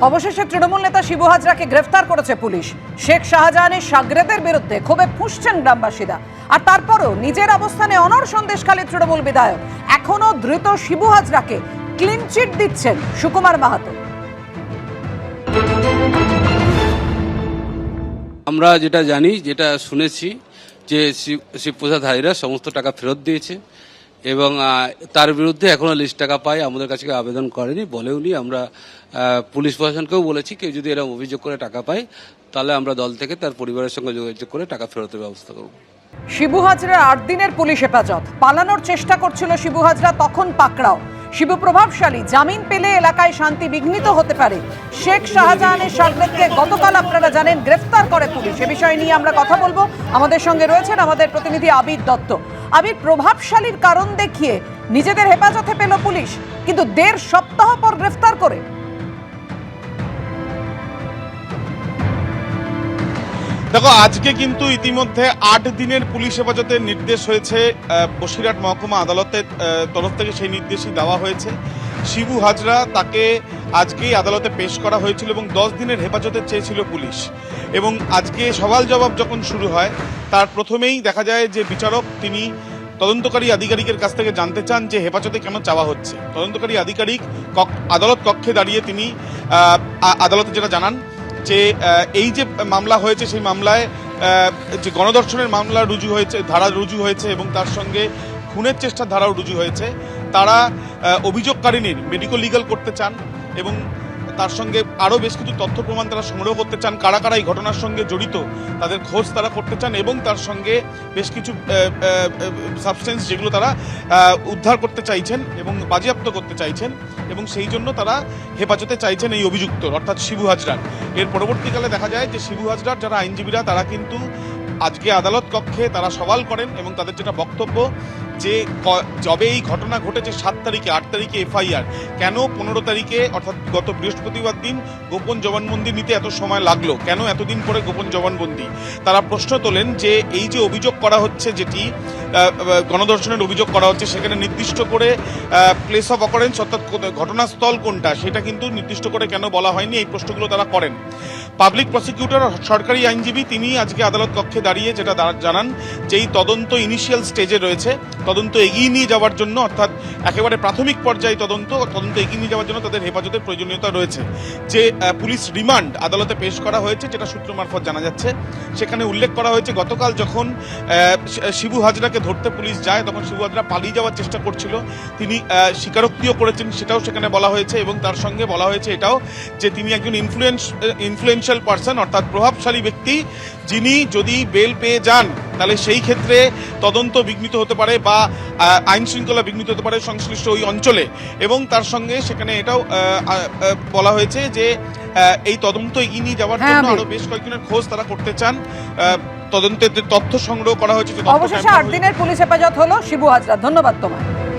অবশেষে তৃণমূল নেতা শিবু হাজরাকে গ্রেফতার করেছে পুলিশ। শেখ শাহজাহানের সাগরেদের বিরুদ্ধে ক্ষোভে ফুঁসছেন গ্রামবাসীরা। আর তারপরও নিজের অবস্থানে অনর সন্দেশখালী তৃণমূল বিধায়ক এখনও ধৃত শিবু হাজরাকে ক্লিন চিট দিচ্ছেন সুকুমার মাহাতো। আমরা যেটা জানি, যেটা শুনেছি যে শিব- শিবপ্রসাদ হাইরা সমস্ত টাকা ফেরত দিয়েছে। এবং তার বিরুদ্ধে এখনও লিস্ট টাকা পাই, আমাদের কাছে আবেদন করেনি, বলেওনি। আমরা পুলিশ প্রশাসনকেও বলেছি, কেউ যদি এরকম অভিযোগ করে টাকা পায়, তাহলে আমরা দল থেকে তার পরিবারের সঙ্গে যোগাযোগ করে টাকা ফেরতের ব্যবস্থা করব। শিবু হাজরা আট দিনের পুলিশ হেফাজত। পালানোর চেষ্টা করছিল শিবু হাজরা, তখন পাকড়াও। শিবু প্রভাবশালী, জামিন পেলে এলাকায় শান্তি বিঘ্নিত হতে পারে। শেখ শাহজাহানের সাগরেদকে গতকাল আপনারা জানেন, গ্রেফতার করে পুলিশ। এ বিষয় নিয়ে আমরা কথা বলব। আমাদের সঙ্গে রয়েছেন আমাদের প্রতিনিধি আবির দত্ত। আবির প্রভাবশালীর কারণ দেখিয়ে নিজেদের হেফাজতে পেল পুলিশ, কিন্তু দেড় সপ্তাহ পর গ্রেফতার করে। দেখো, আজকে কিন্তু ইতিমধ্যে আট দিনের পুলিশ হেফাজতের নির্দেশ হয়েছে বসিরহাট মহকুমা আদালতের তরফ থেকে সেই নির্দেশই দেওয়া হয়েছে। শিবু হাজরা তাকে আজকেই আদালতে পেশ করা হয়েছিল এবং দশ দিনের হেফাজতে চেয়েছিল পুলিশ। এবং আজকে সওয়াল জবাব যখন শুরু হয়, তার প্রথমেই দেখা যায় যে বিচারক তিনি তদন্তকারী আধিকারিকের কাছ থেকে জানতে চান যে হেফাজতে কেন চাওয়া হচ্ছে। তদন্তকারী আধিকারিক আদালত কক্ষে দাঁড়িয়ে তিনি আদালতে যেটা জানান যে এই যে মামলা হয়েছে, সেই মামলায় যে গণধর্ষণের মামলা রুজু হয়েছে, ধারা রুজু হয়েছে এবং তার সঙ্গে খুনের চেষ্টার ধারাও রুজু হয়েছে। তারা অভিযোগকারিনীর মেডিকেল লিগাল করতে চান। এবং তার সঙ্গে আরও বেশ কিছু তথ্য প্রমাণ তারা সংগ্রহ করতে চান, কারা কারা এই ঘটনার সঙ্গে জড়িত, তাদের খোঁজ তারা করতে চান এবং তার সঙ্গে বেশ কিছু সাবস্টেন্স যেগুলো তারা উদ্ধার করতে চাইছেন এবং বাজেয়াপ্ত করতে চাইছেন এবং সেই জন্য তারা হেফাজতে চাইছেন এই অভিযুক্ত অর্থাৎ শিবু হাজরার। এর পরবর্তীকালে দেখা যায় যে শিবু হাজরার যারা আইনজীবীরা, তারা কিন্তু আজকে আদালত কক্ষে তারা সওয়াল করেন এবং তাদের যেটা বক্তব্য যে যবে এই ঘটনা ঘটেছে সাত তারিখে, আট তারিখে এফআইআর, কেন পনেরো তারিখে, অর্থাৎ গত বৃহস্পতিবার দিন গোপন জবানবন্দি নিতে এত সময় লাগল? কেন এতদিন পরে গোপন জবানবন্দি? তারা প্রশ্ন তোলেন যে এই যে অভিযোগ করা হচ্ছে যেটি গণধর্ষণের অভিযোগ করা হচ্ছে। সেখানে নির্দিষ্ট করে প্লেস অফ অকারেন্স অর্থাৎ ঘটনাস্থল কোনটা, সেটা কিন্তু নির্দিষ্ট করে কেন বলা হয়নি, এই প্রশ্নগুলো তারা করেন। পাবলিক প্রসিকিউটর সরকারি আইনজীবী, তিনি আজকে আদালত কক্ষে দাঁড়িয়ে যেটা জানান যে এই তদন্ত ইনিশিয়াল স্টেজে রয়েছে। তদন্ত এগিয়ে নিয়ে যাওয়ার জন্য, অর্থাৎ একেবারে প্রাথমিক পর্যায়ে তদন্ত তদন্ত এগিয়ে নিয়ে যাওয়ার জন্য তাদের হেফাজতের প্রয়োজনীয়তা রয়েছে। যে পুলিশ রিমান্ড আদালতে পেশ করা হয়েছে, যেটা সূত্র মারফত জানা যাচ্ছে। সেখানে উল্লেখ করা হয়েছে, গতকাল যখন শিবু হাজরাকে ধরতে পুলিশ যায় তখন শিবু হাজরা পালিয়ে যাওয়ার চেষ্টা করছিল। তিনি স্বীকারোক্তিও করেছেন সেটাও সেখানে বলা হয়েছে এবং তার সঙ্গে বলা হয়েছে এটাও যে তিনি একজন ইনফ্লুয়েন্স ইনফ্লুয়েন্সিয়াল পার্সন অর্থাৎ প্রভাবশালী ব্যক্তি যিনি যদি বেল পেয়ে যান তাহলে সেই ক্ষেত্রে তদন্ত বিঘ্নিত হতে পারে বা আইন শৃঙ্খলা বিঘ্নিত হতে পারে সংশ্লিষ্ট ওই অঞ্চলে। এবং তার সঙ্গে সেখানে এটাও বলা হয়েছে যে এই তদন্ত এগিয়ে নিয়ে যাওয়ার হ্যাঁ, জন্য আমি- আরও বেশ কয়েকজনের খোঁজ তারা করতে চান। তদন্তের তথ্য সংগ্রহ করা হয়েছে অবশেষে আট দিনের পুলিশ হেফাজত হলো। শিবু হাজরা ধন্যবাদ তোমায়।